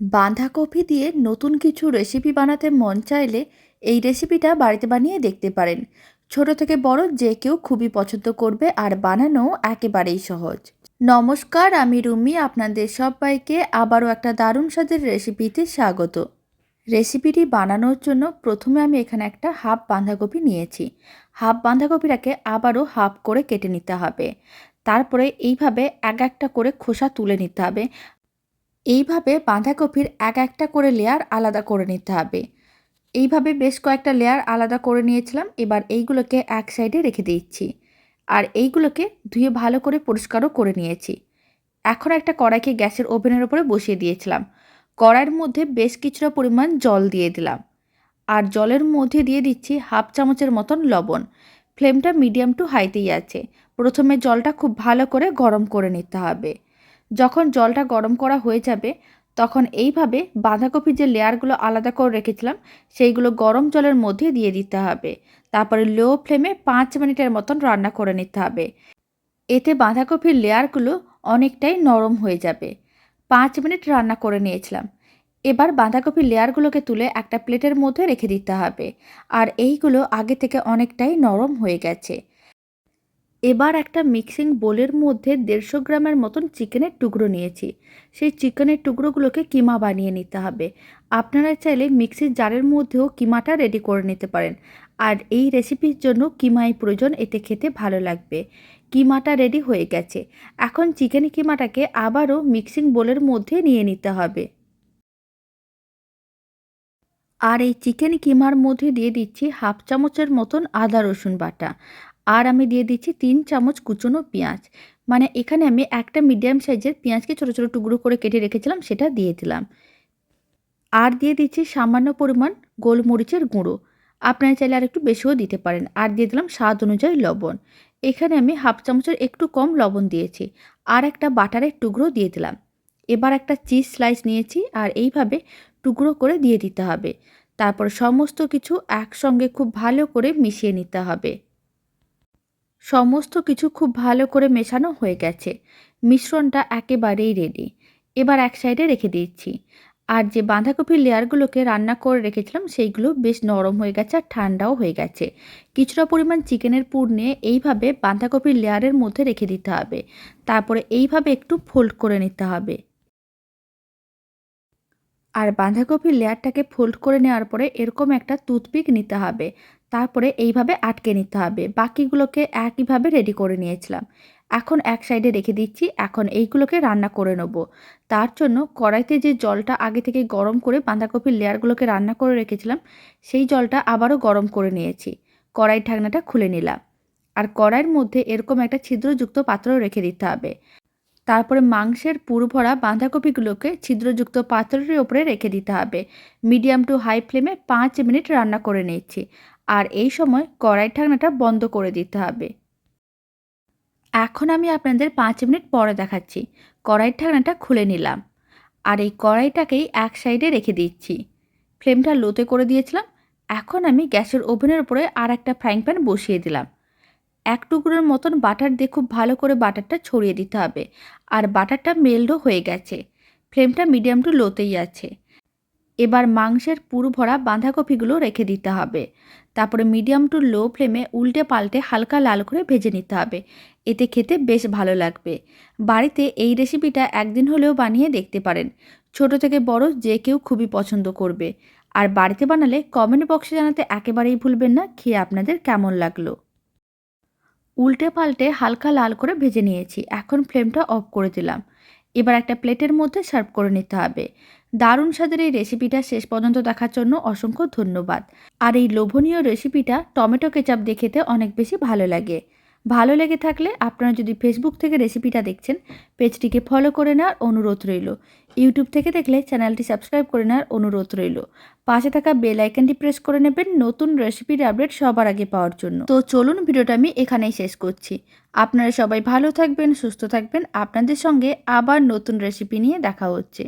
বাঁধাকপি দিয়ে নতুন কিছু রেসিপি বানাতে মন চাইলে এই রেসিপিটা বাড়িতে বানিয়ে দেখতে পারেন। ছোট থেকে বড় যে কেউ খুবই পছন্দ করবে আর বানানো একেবারেই সহজ। নমস্কার, আমি রুমি, আপনাদের সবাইকে আবারও একটা দারুণ স্বাদের রেসিপিতে স্বাগত। রেসিপিটি বানানোর জন্য প্রথমে আমি এখানে একটা হাফ বাঁধাকপি নিয়েছি। হাফ বাঁধাকপিটাকে আবারও হাফ করে কেটে নিতে হবে। তারপরে এইভাবে এক একটা করে খোসা তুলে নিতে হবে। এইভাবে বাঁধাকপির এক একটা করে লেয়ার আলাদা করে নিতে হবে। এইভাবে বেশ কয়েকটা লেয়ার আলাদা করে নিয়েছিলাম, এবার এইগুলোকে এক সাইডে রেখে দিচ্ছি। আর এইগুলোকে ধুয়ে ভালো করে পরিষ্কারও করে নিয়েছি। এখন একটা কড়াইকে গ্যাসের ওভেনের ওপরে বসিয়ে দিয়েছিলাম। কড়াইয়ের মধ্যে বেশ কিছুটা পরিমাণ জল দিয়ে দিলাম। আর জলের মধ্যে দিয়ে দিচ্ছি হাফ চামচের মতন লবণ। ফ্লেমটা মিডিয়াম টু হাইতেই আছে। প্রথমে জলটা খুব ভালো করে গরম করে নিতে হবে। যখন জলটা গরম করা হয়ে যাবে, তখন এইভাবে বাঁধাকপির যে লেয়ারগুলো আলাদা করে রেখেছিলাম, সেইগুলো গরম জলের মধ্যে দিয়ে দিতে হবে। তারপরে লো ফ্লেমে পাঁচ মিনিটের মতন রান্না করে নিতে হবে। এতে বাঁধাকপির লেয়ারগুলো অনেকটাই নরম হয়ে যাবে। পাঁচ মিনিট রান্না করে নিয়েছিলাম। এবার বাঁধাকপির লেয়ারগুলোকে তুলে একটা প্লেটের মধ্যে রেখে দিতে হবে। আর এইগুলো আগে থেকে অনেকটাই নরম হয়ে গেছে। এবার একটা মিক্সিং বোলের মধ্যে দেড়শো গ্রামের মতন চিকেনের টুকরো নিয়েছি। সেই চিকেনের টুকরোগুলোকে কিমা বানিয়ে নিতে হবে। আপনারা চাইলে মিক্সির জারের মধ্যেও কিমাটা রেডি করে নিতে পারেন। আর এই রেসিপির জন্য কিমাই প্রয়োজন, এতে খেতে ভালো লাগবে। কিমাটা রেডি হয়ে গেছে। এখন চিকেন কিমাটাকে আবারও মিক্সিং বোলের মধ্যে নিয়ে নিতে হবে। আর এই চিকেন কিমার মধ্যে দিয়ে দিচ্ছি হাফ চামচের মতন আদা রসুন বাটা। আর আমি দিয়ে দিচ্ছি তিন চামচ কুচনো পেঁয়াজ। মানে এখানে আমি একটা মিডিয়াম সাইজের পেঁয়াজকে ছোটো ছোটো টুকরো করে কেটে রেখেছিলাম, সেটা দিয়ে দিলাম। আর দিয়ে দিচ্ছি সামান্য পরিমাণ গোলমরিচের গুঁড়ো। আপনারা চাইলে আর একটু বেশিও দিতে পারেন। আর দিয়ে দিলাম স্বাদ অনুযায়ী লবণ। এখানে আমি হাফ চামচের একটু কম লবণ দিয়েছি। আর একটা বাটারের টুকরো দিয়ে দিলাম। এবার একটা চিজ স্লাইস নিয়েছি আর এইভাবে টুকরো করে দিয়ে দিতে হবে। তারপর সমস্ত কিছু একসঙ্গে খুব ভালো করে মিশিয়ে নিতে হবে। সমস্ত কিছু খুব ভালো করে মেশানো হয়ে গেছে। মিশ্রণটা একেবারেই রেডি এবার এক সাইডে রেখে দিচ্ছি। আর যে বাঁধাকপির লেয়ারগুলোকে রান্না করে রেখেছিলাম, সেইগুলো বেশ নরম হয়ে গেছে আর ঠান্ডাও হয়ে গেছে। কিছুটা পরিমাণ চিকেনের পুর নিয়ে এইভাবে বাঁধাকপির লেয়ারের মধ্যে রেখে দিতে হবে। তারপরে এইভাবে একটু ফোল্ড করে নিতে হবে। আর বাঁধাকপির লেয়ারটাকে ফোল্ড করে নেওয়ার পরে এরকম একটা টুথপিক নিতে হবে। তারপরে এইভাবে আটকে নিতে হবে। বাকিগুলোকে একইভাবে রেডি করে নিয়েছিলাম। এখন এক সাইডে রেখে দিচ্ছি, এখন এইগুলোকে রান্না করে নেব। তার জন্য কড়াইতে যে জলটা আগে থেকে গরম করে বাঁধাকপির লেয়ারগুলোকে রান্না করে রেখেছিলাম, সেই জলটা আবারও গরম করে নিয়েছি। কড়াই ঢাকনাটা খুলে নিলাম। আর কড়াইয়ের মধ্যে এরকম একটা ছিদ্রযুক্ত পাত্র রেখে দিতে হবে। তারপরে মাংসের পুরো ভরা বাঁধাকপিগুলোকে ছিদ্রযুক্ত পাত্রের ওপরে রেখে দিতে হবে। মিডিয়াম টু হাই ফ্লেমে পাঁচ মিনিট রান্না করে নিচ্ছি আর এই সময় কড়াই ঢাকনাটা বন্ধ করে দিতে হবে। এখন আমি আপনাদের পাঁচ মিনিট পরে দেখাচ্ছি। কড়াই ঢাকনাটা খুলে নিলাম। আর এই কড়াইটাকেই এক সাইডে রেখে দিচ্ছি। ফ্লেমটা লোতে করে দিয়েছিলাম। এখন আমি গ্যাসের ওভেনের উপরে আর একটা ফ্রাইং প্যান বসিয়ে দিলাম। এক টুকরোর মতন বাটার দিয়ে খুব ভালো করে বাটারটা ছড়িয়ে দিতে হবে। আর বাটারটা মেল্ডও হয়ে গেছে। ফ্লেমটা মিডিয়াম টু লোতেই আছে। এবার মাংসের পুরো ভরা বাঁধাকপিগুলো রেখে দিতে হবে। তারপরে মিডিয়াম টু লো ফ্লেমে উল্টে পাল্টে হালকা লাল করে ভেজে নিতে হবে। এতে খেতে বেশ ভালো লাগবে। বাড়িতে এই রেসিপিটা একদিন হলেও বানিয়ে দেখতে পারেন। ছোট থেকে বড় যে কেউ খুবই পছন্দ করবে। আর বাড়িতে বানালে কমেন্ট বক্সে জানাতে একেবারেই ভুলবেন না, খেয়ে আপনাদের কেমন লাগল। উল্টে পাল্টে হালকা লাল করে ভেজে নিয়েছি। এখন ফ্লেমটা অফ করে দিলাম। এবার একটা প্লেটের মধ্যে সার্ভ করে নিতে হবে। দারুণ স্বাদের এই রেসিপিটা শেষ পর্যন্ত দেখার জন্য অসংখ্য ধন্যবাদ। আর এই লোভনীয় রেসিপিটা টমেটো কেচাপ দিয়ে খেতে অনেক বেশি ভালো লাগে। ভালো লেগে থাকলে আপনারা যদি ফেসবুক থেকে রেসিপিটা দেখছেন, পেজটিকে ফলো করে নেওয়ার অনুরোধ রইল। ইউটিউব থেকে দেখলে চ্যানেলটি সাবস্ক্রাইব করে নেওয়ার অনুরোধ রইল। পাশে থাকা বেল আইকনটি প্রেস করে নেবেন নতুন রেসিপির আপডেট সবার আগে পাওয়ার জন্য। তো চলুন ভিডিওটা আমি এখানেই শেষ করছি। আপনারা সবাই ভালো থাকবেন, সুস্থ থাকবেন। আপনাদের সঙ্গে আবার নতুন রেসিপি নিয়ে দেখা হচ্ছে।